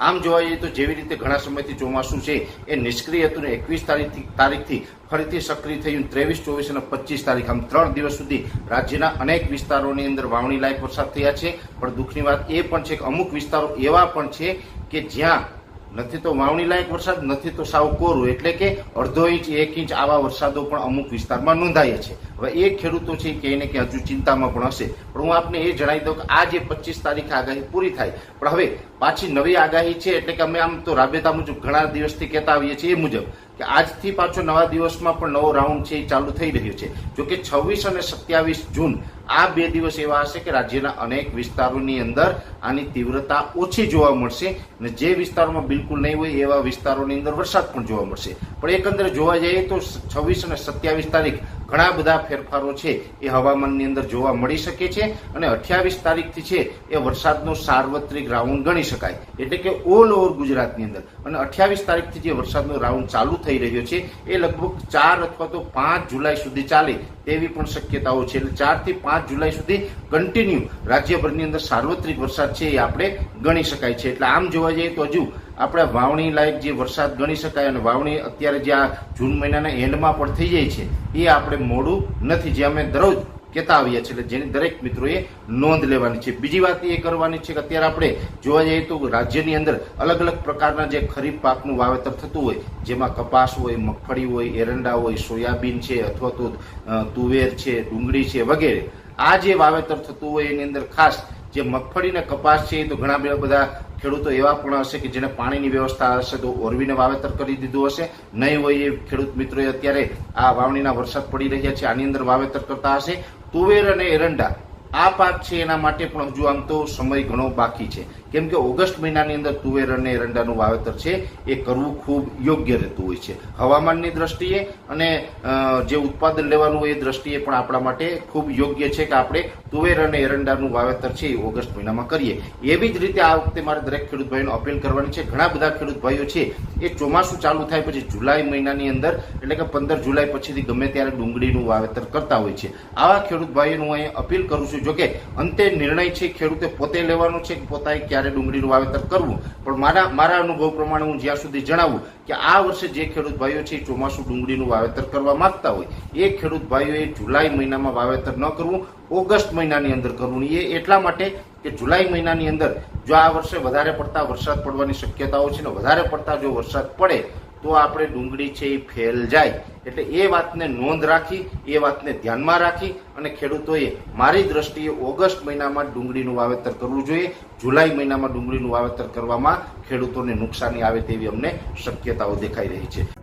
આમ જોવા જઈએ તો જેવી રીતે ઘણા સમયથી ચોમાસું છે, એ નિષ્ક્રિય હતું ને એકવીસ તારીખથી તારીખથી ફરીથી સક્રિય થયું. ત્રેવીસ, ચોવીસ અને પચીસ તારીખ. આમ ત્રણ દિવસ સુધી રાજ્યના અનેક વિસ્તારોની અંદર વાવણી લાયક વરસાદ થયા છે. પણ દુઃખની વાત એ પણ છે કે અમુક વિસ્તારો એવા પણ છે કે જ્યાં નથી તો વાવણી લાયક વરસાદ, નથી તો સાવ કોરું. એટલે કે અડધો ઇંચ, એક ઇંચ આવા વરસાદો પણ અમુક વિસ્તારમાં નોંધાય છે. હવે એ ખેડૂતો છે કે એને કે હજુ ચિંતામાં પણ હશે. પણ હું આપને એ જણાવી દઉં કે આ જે પચીસ તારીખે આગાહી પૂરી થાય. પણ હવે પાછી નવી આગાહી છે, એટલે કે અમે આમ તો રાબેતા મુજબ ઘણા દિવસથી કહેતા આવીએ છીએ એ મુજબ કે આજથી પાછો નવા દિવસમાં પણ નવો રાઉન્ડ છે એ ચાલુ થઈ રહ્યો છે. જો કે છવ્વીસ અને સત્યાવીસ જૂન આ બે દિવસ એવા હશે કે રાજ્યના અનેક વિસ્તારોની અંદર આની તીવ્રતા ઓછી જોવા મળશે અને જે વિસ્તારોમાં બિલકુલ નહીં હોય એવા વિસ્તારોની અંદર વરસાદ પણ જોવા મળશે. પણ એકંદરે જોવા જઈએ તો છવ્વીસ અને સત્યાવીસ તારીખ ઘણા બધા ફેરફારો છે એ હવામાનની અંદર જોવા મળી શકે છે અને અઠ્યાવીસ તારીખથી છે એ વરસાદનો સાર્વત્રિક રાઉન્ડ ગણી શકાય. એટલે કે ઓલ ઓવર ગુજરાતની અંદર. અને અઠ્યાવીસ તારીખથી જે વરસાદનો રાઉન્ડ ચાલુ થઈ રહ્યો છે એ લગભગ ચાર અથવા તો પાંચ જુલાઈ સુધી ચાલે તેવી પણ શક્યતાઓ છે. એટલે ચારથી પાંચ જુલાઈ સુધી કન્ટિન્યુ રાજ્યભરની અંદર સાર્વત્રિક વરસાદ છે એ આપણે ગણી શકાય છે. એટલે આમ જોવા જઈએ તો હજુ આપણે વાવણી લાયક જે વરસાદ ગણી શકાય અને વાવણી અત્યારે જે આ જૂન મહિનાના એન્ડમાં પણ થઈ જાય છે, એ આપણે મોડું નથી. જે અમે દરરોજ કહેતા આવ્યા છે એટલે જેની દરેક મિત્રોએ નોંધ લેવાની છે. બીજી વાત એ કરવાની છે કે અત્યારે આપણે જોવા જઈએ તો રાજ્યની અંદર અલગ અલગ પ્રકારના જે ખરીફ પાકનું વાવેતર થતું હોય, જેમાં કપાસ હોય, મગફળી હોય, એરંડા હોય, સોયાબીન છે અથવા તો તુવેર છે, ડુંગળી છે વગેરે. આ જે વાવેતર થતું હોય એની અંદર ખાસ જે મગફળી ને કપાસ છે તો ઘણા બધા બધા ખેડૂતો એવા પણ હશે કે જેને પાણીની વ્યવસ્થા હશે તો ઓરવીને વાવેતર કરી દીધું હશે. નહીં હોય એ ખેડૂત મિત્રોએ અત્યારે આ વાવણીના વરસાદ પડી રહ્યા છે, આની અંદર વાવેતર કરતા હશે. તુવેર અને એરંડા, આ પાક છે એના માટે પણ હજુ આમ તો સમય ઘણો બાકી છે. કેમ કે ઓગસ્ટ મહિનાની અંદર તુવેર અને એરંડાનું વાવેતર છે, એ કરવું ખૂબ યોગ્ય રહેતું હોય છે. હવામાનની દ્રષ્ટિએ અને જે ઉત્પાદન લેવાનું હોય એ દ્રષ્ટિએ પણ આપણા માટે ખૂબ યોગ્ય છે કે આપણે તુવેર અને એરંડાનું વાવેતર છે એ ઓગસ્ટ મહિનામાં કરીએ. એવી જ રીતે આ વખતે મારે દરેક ખેડૂત ભાઈનો અપીલ કરવાની છે, ઘણા બધા ખેડૂત ભાઈઓ છે, એ ચોમાસું ચાલુ થાય પછી જુલાઈ મહિનાની અંદર, એટલે કે પંદર જુલાઈ પછીથી ગમે ત્યારે ડુંગળીનું વાવેતર કરતા હોય છે. આવા ખેડૂત ભાઈઓનું હું અહીં અપીલ કરું છું, જોકે અંતે નિર્ણય છે ખેડૂતે પોતે લેવાનો છે કે પોતાએ ક્યારે ડુંગળીનું વાવેતર કરવું. પણ મારા મારા અનુભવ પ્રમાણે હું જ્યાં સુધી જણાવું કે આ વર્ષે જે ખેડૂત ભાઈઓ છે ચોમાસું ડુંગળીનું વાવેતર કરવા માંગતા હોય. એ ખેડૂત ભાઈઓએ જુલાઈ મહિનામાં વાવેતર ન કરવું, ઓગસ્ટ મહિનાની અંદર કરવું. એ એટલા માટે કે જુલાઈ મહિનાની અંદર જો આ વર્ષે વધારે પડતા વરસાદ પડવાની શક્યતાઓ છે ને વધારે પડતા જો વરસાદ પડે તો આપણે ડુંગળી છે એ ફેલ જાય. એટલે એ વાતને નોંધ રાખી, એ વાતને ધ્યાનમાં રાખી અને ખેડૂતોએ મારી દ્રષ્ટિએ ઓગસ્ટ મહિનામાં ડુંગળીનું વાવેતર કરવું જોઈએ. જુલાઈ મહિનામાં ડુંગળીનું વાવેતર કરવામાં ખેડૂતોને નુકસાની આવે તેવી અમને શક્યતાઓ દેખાઈ રહી છે.